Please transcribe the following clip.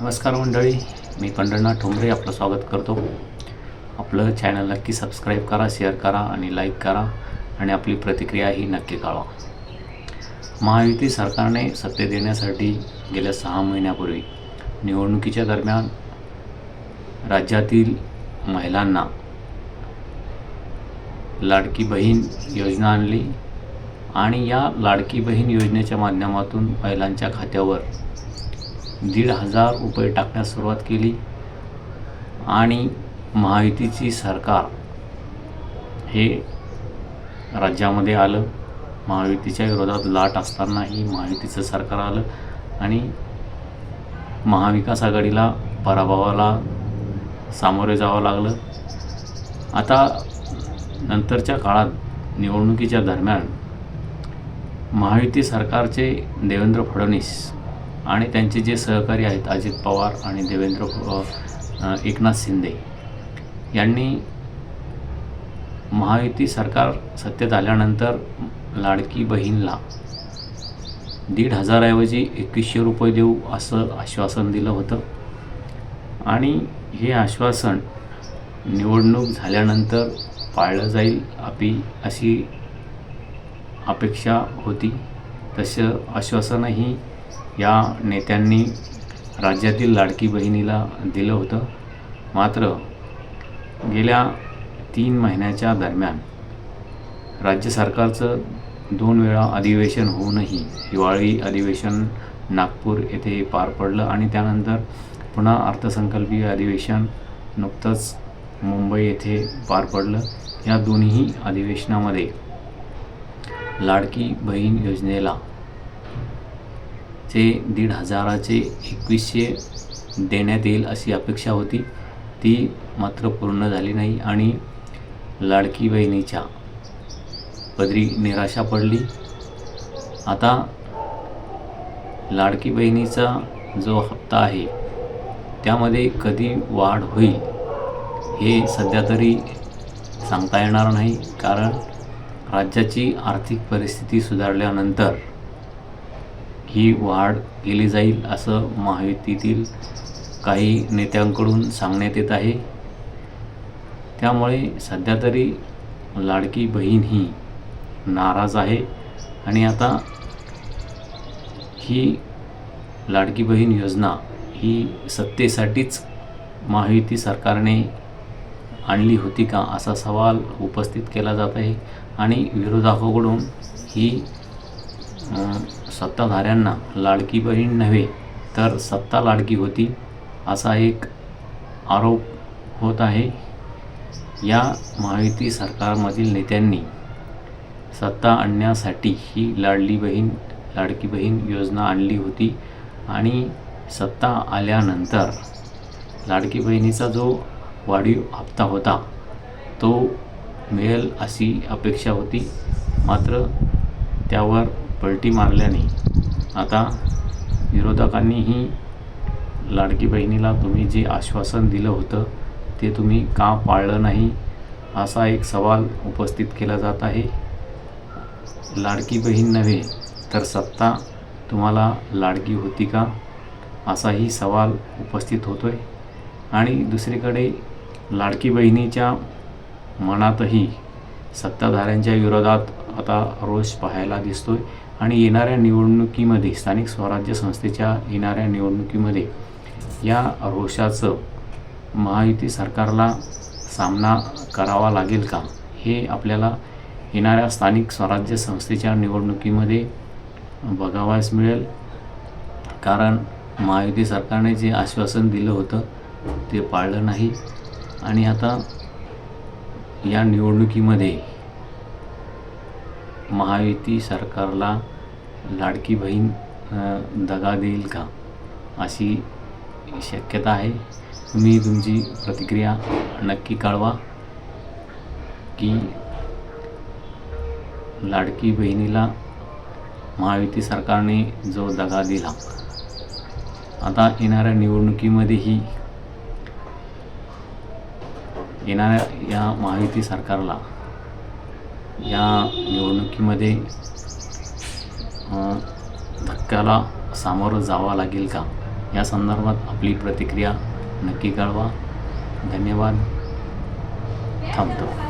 नमस्कार मंडळी मी पंढरनाथ ठोंबरे आपलं स्वागत करतो. आपलं चॅनल नक्की सबस्क्राईब करा शेअर करा आणि लाईक करा आणि आपली प्रतिक्रियाही नक्की कळवा. महायुती सरकारने सत्तेत देण्यासाठी गेल्या सहा महिन्यापूर्वी निवडणुकीच्या दरम्यान राज्यातील महिलांना लाडकी बहीण योजना आणली आणि या लाडकी बहीण योजनेच्या माध्यमातून महिलांच्या खात्यावर दीड हजार रुपये टाकण्यास सुरुवात केली. आणि महायुतीची सरकार हे राज्यामध्ये आलं. महायुतीच्या विरोधात लाट असतानाही महायुतीचं सरकार आलं. आणि महाविकास आघाडीला पराभवाला सामोरे जावं लागलं. आता नंतरच्या काळात निवडणुकीच्या दरम्यान महायुती सरकारचे देवेंद्र फडणवीस आणि त्यांचे जे सहकारी आहेत अजित पवार आणि देवेंद्र एकनाथ शिंदे यांनी महायुती सरकार सत्तेत आल्यानंतर लाडकी बहीणला दीड हजारऐवजी एकवीसशे रुपये देऊ असं आश्वासन दिलं होतं. आणि हे आश्वासन निवडणूक झाल्यानंतर पाळलं जाईल आपी अशी अपेक्षा होती. तसं आश्वासनही या नेत्यांनी राज्यातील लाडकी बहिणीला दिलं होतं. मात्र गेल्या तीन महिन्याच्या दरम्यान राज्य सरकारचं दोन वेळा अधिवेशन होऊनही हिवाळी अधिवेशन नागपूर येथे पार पडलं आणि त्यानंतर पुन्हा अर्थसंकल्पीय अधिवेशन नुकतंच मुंबई येथे पार पडलं. या दोन्ही अधिवेशनामध्ये लाडकी बहीण योजनेला चे दीड हजाराचे एकवीसशे देण्यात येईल अशी अपेक्षा होती. ती मात्र पूर्ण झाली नाही आणि लाडकी बहिणीच्या पदरी निराशा पडली. आता लाडकी बहिणीचा जो हप्ता आहे त्यामध्ये कधी वाढ होईल हे सध्या तरी सांगता येणार नाही कारण राज्याची आर्थिक परिस्थिती सुधारल्यानंतर ही वाढ केली जाईल असं महायुतीतील काही नेत्यांकडून सांगण्यात येत आहे. त्यामुळे सध्या तरी लाडकी बहीण ही नाराज आहे आणि आता ही लाडकी बहीण योजना ही सत्तेसाठीच महायुती सरकारने आणली होती का असा सवाल उपस्थित केला जात आहे आणि विरोधकाकडून ही सत्ताधाऱ्यांना लाडकी बहीण नव्हे तर सत्ता लाडकी होती असा एक आरोप होत आहे. या महायुती सरकारमधील नेत्यांनी सत्ता आणण्यासाठी ही लाडली बहीण लाडकी बहीण योजना आणली होती आणि सत्ता आल्यानंतर लाडकी बहिणीचा जो वाढीव हप्ता होता तो मिळेल अशी अपेक्षा होती. मात्र त्यावर पलटी मारल्याने आता विरोधकांनीही लाडकी बहिणीला तुम्ही जे आश्वासन दिलं होतं ते तुम्ही का पाळलं नाही असा एक सवाल उपस्थित केला जात आहे. लाडकी बहीण नव्हे तर सत्ता तुम्हाला लाडकी होती का असाही सवाल उपस्थित होतो आहे आणि दुसरीकडे लाडकी बहिणीच्या मनातही सत्ताधाऱ्यांच्या विरोधात आता रोष पाहायला दिसतोय. आणि येणाऱ्या निवडणुकीमध्ये स्थानिक स्वराज्य संस्थेच्या येणाऱ्या निवडणुकीमध्ये या रोषाचं महायुती सरकारला सामना करावा लागेल का? हे आपल्याला येणाऱ्या स्थानिक स्वराज्य संस्थेच्या निवडणुकीमध्ये बघावयास मिळेल. कारण महायुती सरकारने जे आश्वासन दिलं होतं ते पाळलं नाही. आणि आता या निवडणुकीमध्ये महायुती सरकारला लाडकी बहीण दगा देईल का? अशी शक्यता आहे. तुम्ही तुमची प्रतिक्रिया नक्की कळवा की लाडकी बहिणीला महायुती सरकारने जो दगा दिला. आता येणाऱ्या निवडणुकीमध्येही येणाऱ्या या महायुती सरकारला या निवडणुकीमध्ये धक्क्याला सामोरं जावं लागेल का? या संदर्भात आपली प्रतिक्रिया नक्की कळवा. धन्यवाद. थांबतो.